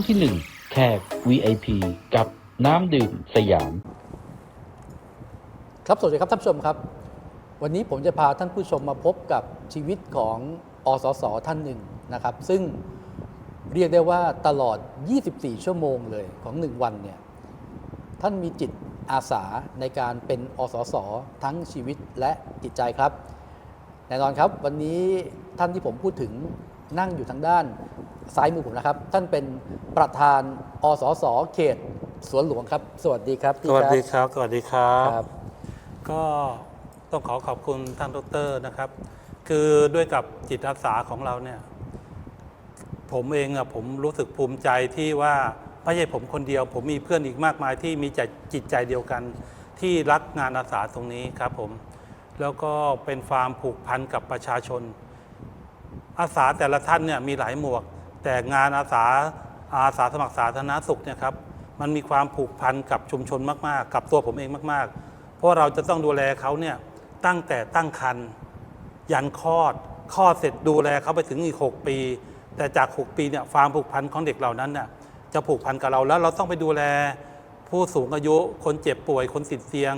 งที่ 1 แขก VIP กับน้ำดื่มสยาม ครับสวัสดีครับท่านผู้ชมครับ วันนี้ผมจะพาท่านผู้ชมมาพบกับชีวิตของอสสท่านหนึ่งนะครับ ซึ่งเรียกได้ว่าตลอด 24 ชั่วโมงเลยของ 1 วันเนี่ยท่านมีจิตอาสาในการเป็นอสสทั้งชีวิตและจิตใจครับ แน่นอนครับวันนี้ท่านที่ผมพูดถึง นั่งอยู่ทางด้านซ้ายมือผมนะครับ ท่านเป็นประธานอสสเขตสวนหลวงครับ สวัสดีครับพี่สวัสครับดีครับ สวัสดีครับครับ ก็ต้องขอขอบคุณท่านดรนะครับ คือด้วยกับจิตอาสาของเราเนี่ย ผมเองอะผมรู้สึกภูมิใจที่ว่าไม่ใช่ผมคนเดียว ผมมีเพื่อนอีกมากมายที่มีใจจิตใจเดียวกัน ที่รักงานอาสาตรงนี้ครับผม แล้วก็เป็นความผูกพันกับประชาชน อาสาแต่ละท่านเนี่ยมีหลายหมวก แต่งานอาสาอาสาสมัครสาธารณสุขเนี่ยครับมันมีความผูกพันกับชุมชนมากๆ กับตัวผมเองมากๆ เพราะเราจะต้องดูแลเขาเนี่ยตั้งแต่ตั้งครรภ์ยันคลอดคลอดเสร็จดูแลเขาไปถึงอีก 6 ปี แต่จาก 6 ปีเนี่ยความผูกพันของเด็กเหล่านั้นน่ะจะผูกพันกับเราแล้วเราต้องไปดูแลผู้สูงอายุคนเจ็บป่วยคนติดเตียง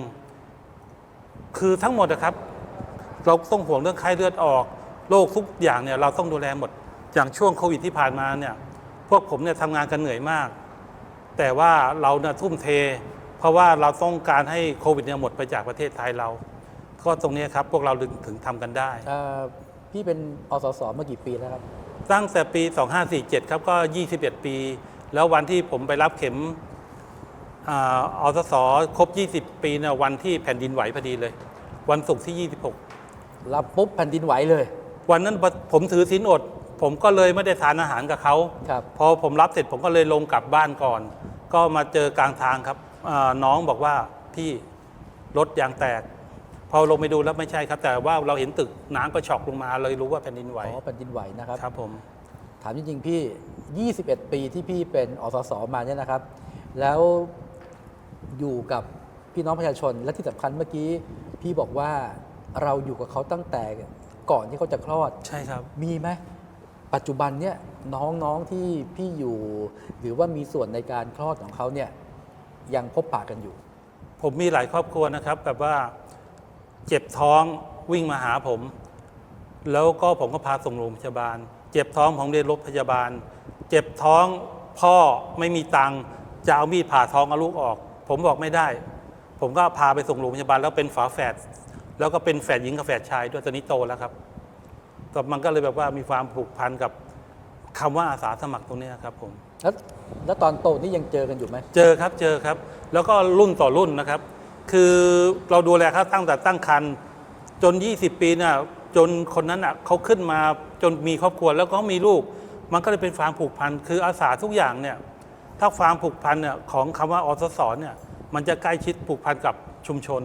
คือทั้งหมดนะครับ เราต้องห่วงเรื่องไข้เลือดออก โรคทุกอย่างเนี่ยเราต้องดูแลหมด อย่างช่วงโควิดที่ผ่านมาเนี่ยพวกผมเนี่ยทำงานกันเหนื่อยมาก แต่ว่าเราเนี่ยทุ่มเท เพราะว่าเราต้องการให้โควิดเนี่ยหมดไปจากประเทศไทยเรา ก็ตรงเนี้ยครับพวกเราถึงถึงทำกันได้ เอ่อพี่เป็นอสสมากี่ปีแล้วครับ ตั้งแต่ปี 2547 ครับก็ 21 ปี แล้ววันที่ผมไปรับเข็มอาอสสครบ 20 ปีเนี่ยวันที่แผ่นดินไหวพอดีเลย วันศุกร์ที่ 26 รับปุ๊บแผ่นดินไหวเลย วันนั้นผมถือศีลอด ผมก็เลยไม่ได้ทานอาหารกับเขาครับพอผมรับเสร็จผมก็เลยลงกลับบ้านก่อน ก็มาเจอกลางทางครับอ่าน้องบอกว่าพี่รถยางแตก พอลงไปดูแล้วไม่ใช่ครับ แต่ว่าเราเห็นตึกน้ำก็ช็อกลงมาเลยรู้ว่าแผ่นดินไหวอ๋อแผ่นดินไหวนะครับครับผมถามจริงๆพี่ 21 ปีที่พี่เป็นอสสมาเนี่ยนะครับ แล้วอยู่กับพี่น้องประชาชนและที่สำคัญเมื่อกี้ พี่บอกว่าเราอยู่กับเขาตั้งแต่ ก่อนที่เขาจะคลอด ใช่ครับ มีไหมปัจจุบันเนี่ยน้องๆที่พี่อยู่ หรือว่ามีส่วนในการคลอดของเขาเนี่ยยังพบปะกันอยู่ ผมมีหลายครอบครัวนะครับแบบว่าเจ็บท้องวิ่งมาหาผม แล้วก็ผมก็พาส่งโรงพยาบาล เจ็บท้องผมเรียนรถพยาบาล เจ็บท้องพ่อไม่มีตังค์จะเอามีดผ่าท้องเอาลูกออก ผมบอกไม่ได้ ผมก็พาไปส่งโรงพยาบาลแล้วเป็นฝาแฝด แล้วก็เป็นแฝดหญิงกับแฝดชายด้วยตอนนี้โตแล้วครับแต่มันก็เลยแบบว่ามีความผูกพันกับคำว่าอาสาสมัครตรงเนี้ยครับผม แล้วแล้วตอนโตนี่ยังเจอกันอยู่ไหมเจอครับเจอครับ แล้วก็รุ่นต่อรุ่นนะครับ คือเราดูแลเขาตั้งแต่ตั้งครรภ์จน 20 ปีน่ะจนคนนั้นอะเขาขึ้นมาจนมีครอบครัวแล้วก็มีลูก มันก็เลยเป็นความผูกพันคืออาสาทุกอย่างเนี่ยถ้าความผูกพันเนี่ยของคำว่าอสสเนี่ยมันจะใกล้ชิดผูกพันกับชุมชน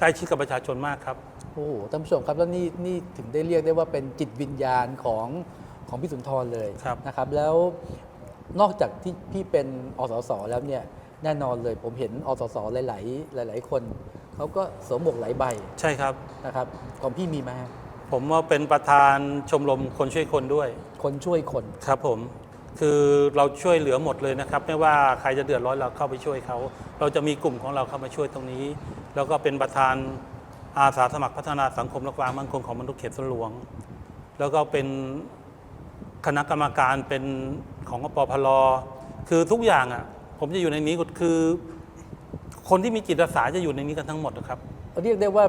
ใกล้ชิดกับประชาชนมากครับ โอ้โหท่านผู้ชมครับแล้วนี่นี่ถึงได้เรียกได้ว่าเป็นจิตวิญญาณของของพี่สุนทรเลยครับ นะครับ แล้วนอกจากที่พี่เป็นอสสแล้วเนี่ยแน่นอนเลยผมเห็นอสสหลาย ๆ หลาย ๆ คนเขาก็สวมหมวกหลายใบใช่ครับ นะครับของพี่มีไหมฮะผมว่าเป็นประธานชมรมคนช่วยคนด้วยคนช่วยคน ครับผมคือเราช่วยเหลือหมดเลยนะครับ ไม่ว่าใครจะเดือดร้อนเราเข้าไปช่วยเขา เราจะมีกลุ่มของเราเข้ามาช่วยตรงนี้ แล้วก็เป็นประธานอาสาสมัครพัฒนาสังคมและความมั่นคงของมนุษย์เขตสวนหลวง แล้วก็เป็นคณะกรรมการเป็นของอปพลคือทุกอย่างอะ ผมจะอยู่ในนี้คือ คนที่มีจิตอาสาจะอยู่ในนี้กันทั้งหมดนะครับ เรียกได้ว่า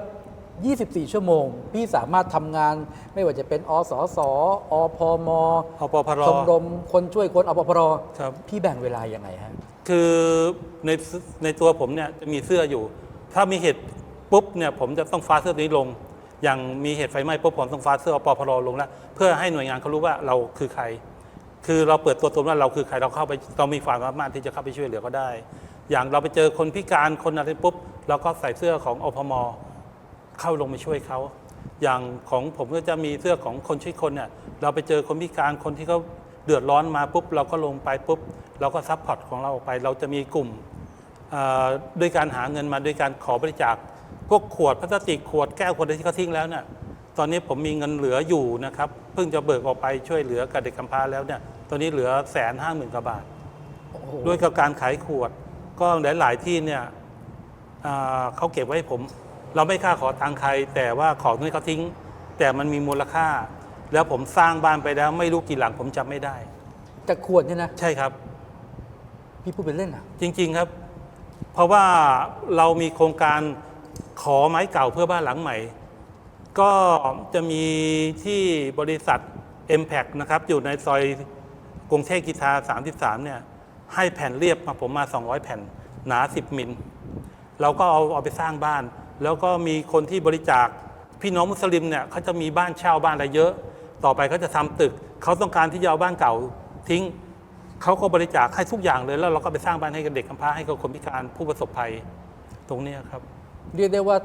24 ชั่วโมง พี่สามารถทำงานไม่ว่าจะเป็นอสสอพมอปพลชมรมคนช่วยคนอปพรครับพี่แบ่งเวลายังไงฮะคือในในตัวผมเนี่ยจะมีเสื้ออยู่ ถ้ามีเหตุปุ๊บเนี่ยผมจะต้องฟ้าเสื้อตัวนี้ลง อย่างมีเหตุไฟไหม้ปุ๊บผมต้องฟ้าเสื้อปพรลงแล้วเพื่อให้หน่วยงานเขารู้ว่าเราคือใคร คือเราเปิดตัวตนว่าเราคือใครเราเข้าไปเรามีความสามารถที่จะเข้าไปช่วยเหลือก็ได้ อย่างเราไปเจอคนพิการคนอะไรปุ๊บเราก็ใส่เสื้อของอพมเข้าลงไปช่วยเขาอย่างของผมก็จะมีเสื้อของคนช่วยคนเนี่ยเราไปเจอคนพิการคนที่เขาเดือดร้อนมาปุ๊บเราก็ลงไปปุ๊บเราก็ซัพพอร์ตของเราออกไป เราจะมีกลุ่ม ด้วยการหาเงินมาด้วยการขอบริจาคพวกขวดพลาสติกขวดแก้วขวดอะไรที่เขาทิ้งแล้วเนี่ยตอนนี้ผมมีเงินเหลืออยู่นะครับเพิ่งจะเบิกออกไปช่วยเหลือกับเด็กกำพร้าแล้วเนี่ยตอนนี้เหลือแสนห้าหมื่นกว่าบาทโอ้โหด้วยกับการขายขวด ก็หลาย ๆ ที่เนี่ยอ่าเขาเก็บไว้ให้ผม เราไม่กล้าขอตังค์ใคร แต่ว่าของนี้เขาทิ้ง แต่มันมีมูลค่า แล้วผมสร้างบ้านไปแล้ว ไม่รู้กี่หลังผมจำไม่ได้จากขวดเนี่ยนะใช่ครับ พี่พูดเป็นเล่นอะ จริง ๆ ครับ เพราะว่าเรามีโครงการขอไม้เก่าเพื่อบ้านหลังใหม่ ก็จะมีที่บริษัท m p a c นะครับอยู่ในซอยกรุงเทพกีทา33 เนี่ยให้แผ่นเรียบมาผมมา 200 แผ่นหนา 10 มิล เราก็เอาเอาไปสร้างบ้าน แล้วก็มีคนที่บริจาคพี่น้องมุสลิมเนี่ยเขาจะมีบ้านเช่าบ้านอะไรเยอะ ต่อไปเขาจะทำตึก เขาต้องการที่จะเอาบ้านเก่าทิ้ง เขาก็บริจาคให้ทุกอย่างเลย แล้วเราก็ไปสร้างบ้านให้กับเด็กกำพร้าให้กับคนพิการผู้ประสบภัยตรงเนี้ยครับ เรียกได้ว่า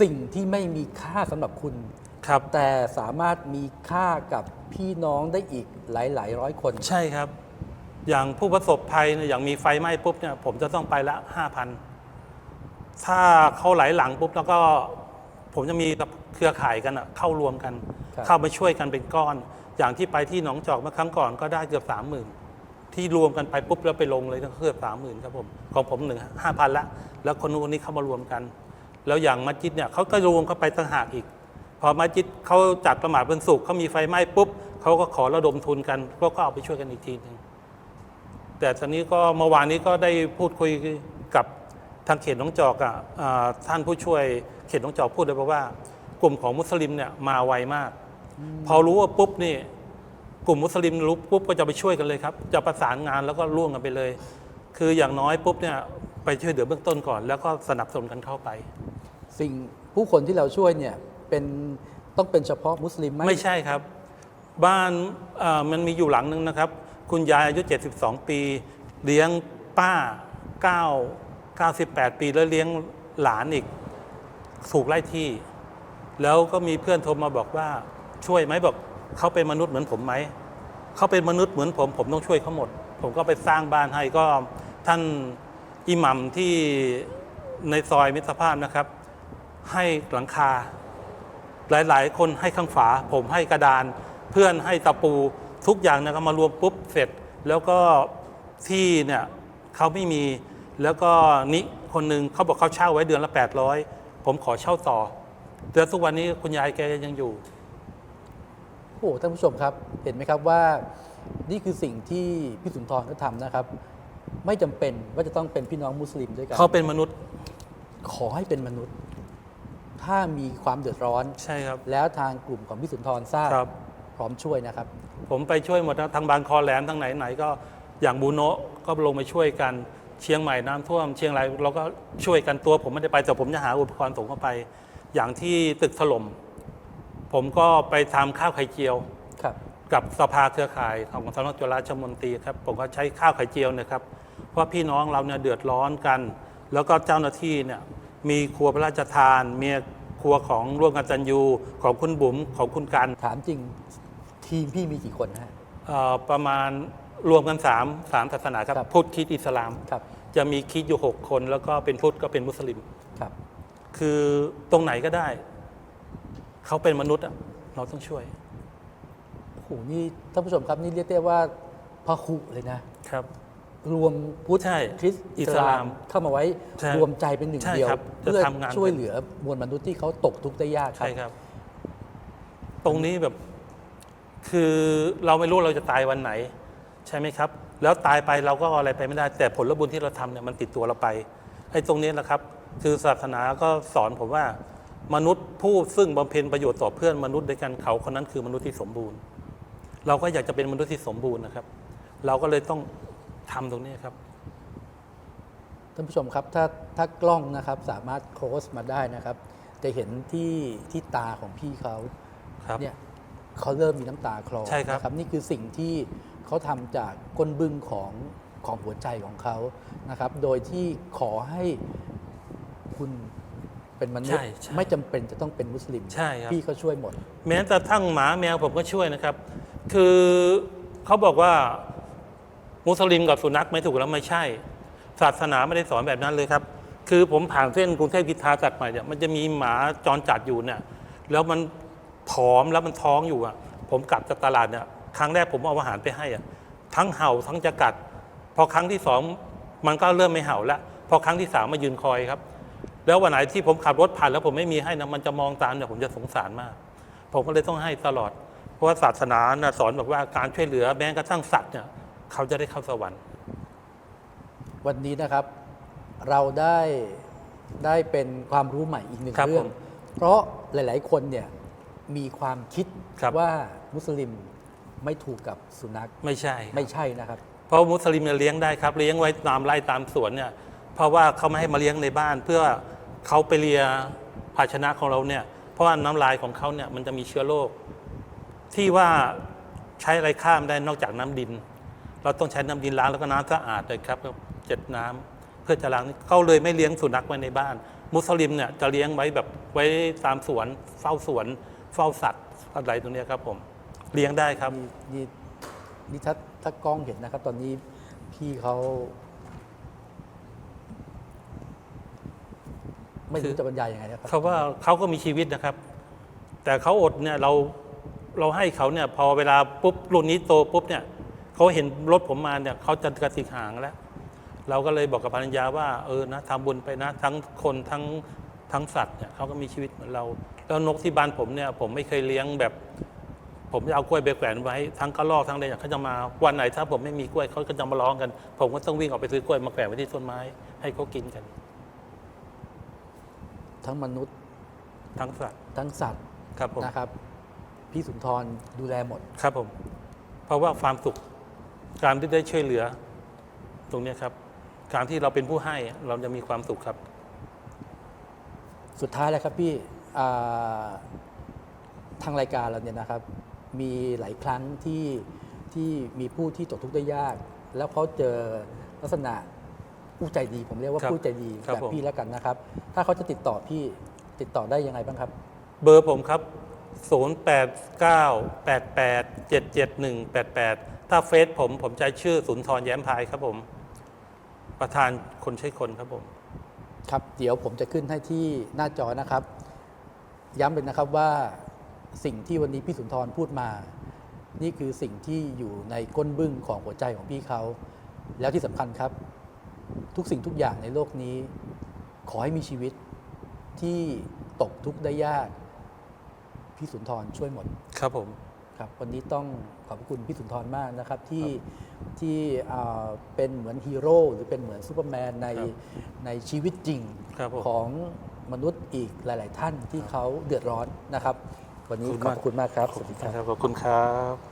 สิ่งที่ไม่มีค่าสำหรับคุณ ครับ แต่สามารถมีค่ากับพี่น้องได้อีกหลาย ๆ ร้อยคน ใช่ครับ อย่างผู้ประสบภัยเนี่ยอย่างมีไฟไหม้ปุ๊บเนี่ยผมจะต้องไปละห้าพันถ้าเขาไหลหลังปุ๊บแล้วก็ผมจะมีกับเครือข่ายกันอะเข้ารวมกัน ครับ เข้ามาช่วยกันเป็นก้อน อย่างที่ไปที่หนองจอกเมื่อครั้งก่อนก็ได้เกือบสามหมื่น ที่รวมกันไปปุ๊บแล้วไปลงเลยก็เกือบสามหมื่นครับผมของผมหนึ่งห้าพันละ แล้วคนนู้นคนนี้เข้ามารวมกัน แล้วอย่างมัสยิดเนี่ยเขาก็รวมเข้าไปต่างหากอีก พอมัสยิดเขาจัดประมาทวันศุกร์เขามีไฟไหม้ปุ๊บเขาก็ขอระดมทุนกันก็ก็เอาไปช่วยกันอีกทีหนึ่งแต่ตอนนี้ก็เมื่อวานนี้ก็ได้พูดคุยกับทางเขตหน้องจอกอะอ่าท่านผู้ช่วยเขตหน้องจอกพูดเลยบอกว่ากลุ่มของมุสลิมเนี่ยมาไวมาก พอรู้ว่าปุ๊บนี่ กลุ่มมุสลิมรู้ปุ๊บก็จะไปช่วยกันเลยครับ จะประสานงานแล้วก็ร่วมกันไปเลย คืออย่างน้อยปุ๊บเนี่ยไปช่วยเหลือเบื้องต้นก่อน แล้วก็สนับสนุนกันเข้าไป สิ่งผู้คนที่เราช่วยเนี่ยเป็นต้องเป็นเฉพาะมุสลิมไหมไม่ใช่ครับ บ้านเอ่อมันมีอยู่หลังนึงนะครับ คุณยายอายุ 72 ปี เลี้ยงป้า 9 98 ปีแล้วเลี้ยงหลานอีกถูกไล่ที่ แล้วก็มีเพื่อนโทรมาบอกว่าช่วยไหมบอก เขาเป็นมนุษย์เหมือนผมไหมเขาเป็นมนุษย์เหมือนผม ผมต้องช่วยเขาหมด ผมก็ไปสร้างบ้านให้ก็ท่านอิหมัมที่ในซอยมิตรภาพนะครับ ให้หลังคา หลาย ๆ คนให้ข้างฝา ผมให้กระดาน เพื่อนให้ตะปูทุกอย่างนะครับมารวมปุ๊บเสร็จ แล้วก็ที่เนี่ยเขาไม่มีแล้วก็นิคนหนึ่งเขาบอกเขาเช่าไว้เดือนละ 800 ผมขอเช่าต่อแต่ทุกวันนี้คุณยายแกยังอยู่ โอ้โหท่านผู้ชมครับ เห็นไหมครับว่านี่คือสิ่งที่พี่สุนทรก็ทำนะครับ ไม่จำเป็นว่าจะต้องเป็นพี่น้องมุสลิมด้วยกันเขาเป็นมนุษย์ ขอให้เป็นมนุษย์ ถ้ามีความเดือดร้อนใช่ครับ แล้วทางกลุ่มของพี่สุนทรทราบครับพร้อมช่วยนะครับ ผมไปช่วยหมดนะทางบางคอแหลมทางไหนไหนๆก็อย่างบูโนะก็ลงไปช่วยกันเชียงใหม่น้ำท่วม เชียงรายเราก็ช่วยกันตัวผมไม่ได้ไปแต่ผมจะหาอุปกรณ์ส่งเข้าไป อย่างที่ตึกถล่ม ผมก็ไปทำข้าวไข่เจียว ครับ กับสภาเครือข่ายของสำนักจุฬาชมนตรีครับผมก็ใช้ข้าวไข่เจียวเนะครับ เพราะพี่น้องเราเนี่ยเดือดร้อนกัน แล้วก็เจ้าหน้าที่เนี่ยมีครัวพระราชทานมีครัวของร่วมกันตันยูของคุณบุ๋มของคุณกันถามจริงทีมพี่มีกี่คนฮะ เอ่อประมาณรวมกัน3ามสามศาสนาครับครับ พุทธคริดอิสลาม ครับ จะมีคริดอยู่ 6 คน แล้วก็เป็นพุทธก็เป็นมุสลิม ครับ คือตรงไหนก็ได้ เขาเป็นมนุษย์อะเราต้องช่วย โอ้โหนี่ท่านผู้ชมครับนี่เรียกได้ว่าพระคุเลยนะ ครับ รวมพุทธใช่คริสต์อิสอิสลาลามมเข้ามาไว้ใช่รวมใจเป็นหนึ่งใช่เดียว ครับจะเพื่อทำงาน ช่วยเหลือมวลมนุษย์ที่เขาตกทุกข์ได้ยากครัใช่บ ครับ ตรงนี้แบบ คือเราไม่รู้เราจะตายวันไหน ใช่ไหมครับ แล้วตายไปเราก็เอาอะไรไปไม่ได้ แต่ผลบุญที่เราทำเนี่ยมันติดตัวเราไปไอ้ตรงนี้แหละครับ คือศาสนาก็สอนผมว่า มนุษย์ผู้ซึ่งบำเพ็ญประโยชน์ต่อเพื่อนมนุษย์ด้วยกันเขาคนนั้นคือมนุษย์ที่สมบูรณ์ เราก็อยากจะเป็นมนุษย์ที่สมบูรณ์นะครับ เราก็เลยต้องทำตรงนี้ครับท่านผู้ชมครับถ้าถ้ากล้องนะครับสามารถ close มาได้นะครับ จะเห็นที่ที่ตาของพี่เขาครับเนี่ยเขาเริ่มมีน้ำตาคลอใช่ครับนะนี่คือสิ่งที่เขาทำจากก้นบึ้งของของหัวใจของเขานะครับ โดยที่ขอให้คุณ เป็นมนุษย์ ใช่ใช่ไม่จำเป็นจะต้องเป็นมุสลิม ใช่ครับ พี่ก็ช่วยหมด แม้แต่ทั้งหมาแมวผมก็ช่วยนะครับ คือเขาบอกว่ามุสลิมกับสุนัขไม่ถูกแล้วไม่ใช่ ศาสนาไม่ได้สอนแบบนั้นเลยครับ คือผมผ่านเส้นกรุงเทพกิทาตัดใหม่เนี่ยมันจะมีหมาจรจัดอยู่เนี่ยแล้วมันผอมแล้วมันท้องอยู่อะ ผมกลับจากตลาดเนี่ยครั้งแรกผมเอาอาหารไปให้อะทั้งเห่าทั้งจะกัด พอครั้งที่สองมันก็เริ่มไม่เห่าละพอครั้งที่สามมายืนคอยครับ แล้ววันไหนที่ผมขับรถผ่านแล้วผมไม่มีให้นะมันจะมองตามเนี่ยผมจะสงสารมาก ผมก็เลยต้องให้ตลอด เพราะว่าศาสนานะสอนบอกว่าการช่วยเหลือแม้กระทั่งสัตว์เนี่ยเขาจะได้เข้าสวรรค์ วันนี้นะครับเราได้ได้เป็นความรู้ใหม่อีกหนึ่งครับเรื่องผมเพราะหลาย ๆ คนเนี่ยมีความคิดครับว่ามุสลิมไม่ถูกกับสุนัขไม่ใช่ ไม่ใช่นะครับ เพราะมุสลิมเนี่ยเลี้ยงได้ครับ เลี้ยงไว้ตามไร่ตามสวนเนี่ย เพราะว่าเขาไม่ให้มาเลี้ยงในบ้าน เพื่อเขาไปเลียภาชนะของเราเนี่ยเพราะว่าน้ำลายของเขาเนี่ยมันจะมีเชื้อโรคที่ว่าใช้อะไรข้ามได้นอกจากน้ำดิน เราต้องใช้น้ำดินล้างแล้วก็น้ำสะอาดเลยครับเจ็ดน้ำเพื่อจะล้างเขาเลยไม่เลี้ยงสุนัขไว้ในบ้าน มุสลิมเนี่ยจะเลี้ยงไว้แบบไว้ตามสวนเฝ้าสวน เฝ้าสัตว์อะไรตรงเนี้ยครับผมเลี้ยงได้ครับนี่นี่ถ้าถ้ากล้องเห็นนะครับ ตอนนี้พี่เขา ไม่คืรู้อจะบรรยายยังไงนะครับเขาว่าเขาก็มีชีวิตนะครับ แต่เขาอดเนี่ยเราเราให้เขาเนี่ยพอเวลาปุ๊บรุ่นนี้โตปุ๊บเนี่ยเขาเห็นรถผมมาเนี่ยเขาจะกระติกหางแล้ว เราก็เลยบอกกับภรรยาว่าเออนะทำบุญไปนะ ทั้งคนทั้งทั้งสัตว์เนี่ยเขาก็มีชีวิตเหมือนเรา แล้วนกที่บ้านผมเนี่ยผมไม่เคยเลี้ยงแบบ ผมจะเอากล้วยไปแขวนไว้ทั้งกระรอกทั้งอะไรอย่างเขาจะมาวันไหนถ้าผมไม่มีกล้วยเขาก็จะมาร้องกัน ผมก็ต้องวิ่งออกไปซื้อกล้วยมาแขวนไว้ที่ต้นไม้ให้เขากินกัน ทั้งมนุษย์ทั้งสัตว์ทั้งสัตว์ครับผมนะครับ พี่สุนทรดูแลหมด ครับผม เพราะว่าความสุข การที่ได้ช่วยเหลือ ตรงเนี้ยครับ การที่เราเป็นผู้ให้เราจะมีความสุขครับ สุดท้ายแล้วครับพี่อ่าทางรายการเราเนี่ยนะครับ มีหลายครั้งที่ที่มีผู้ที่ตกทุกข์ได้ยาก แล้วเขาเจอลักษณะ ผู้ใจดี ผมเรียกว่าครับผู้ใจดีครับแบบผม พี่แล้วกันนะครับ ถ้าเขาจะติดต่อพี่ติดต่อได้ยังไงบ้างครับ เบอร์ผมครับ 0 8 9 8 8 7 7 1 8 8 ถ้าเฟซผมผมใช้ชื่อสุนทรแย้มพายครับผม ประธานคนใช้คนครับผม ครับเดี๋ยวผมจะขึ้นให้ที่หน้าจอนะครับ ย้ำเลยนะครับว่าสิ่งที่วันนี้พี่สุนทรพูดมา นี่คือสิ่งที่อยู่ในก้นบึ้งของหัวใจของพี่เขา แล้วที่สำคัญครับ ทุกสิ่งทุกอย่างในโลกนี้ ขอให้มีชีวิตที่ตกทุกข์ได้ยาก พี่สุนทรช่วยหมด ครับผมครับวันนี้ต้องขอบพระคุณพี่สุนทรมากนะครับ ที่ที่อ่าเป็นเหมือนฮีโร่หรือเป็นเหมือนซูเปอร์แมนในครับในชีวิตจริงครับผมของมนุษย์อีกหลาย ๆ ท่านที่เขาเดือดร้อนนะครับ วันนี้ขขออบบพคุณระมากคุณมากครับ สวัสดีครับ ขอบคุณครับ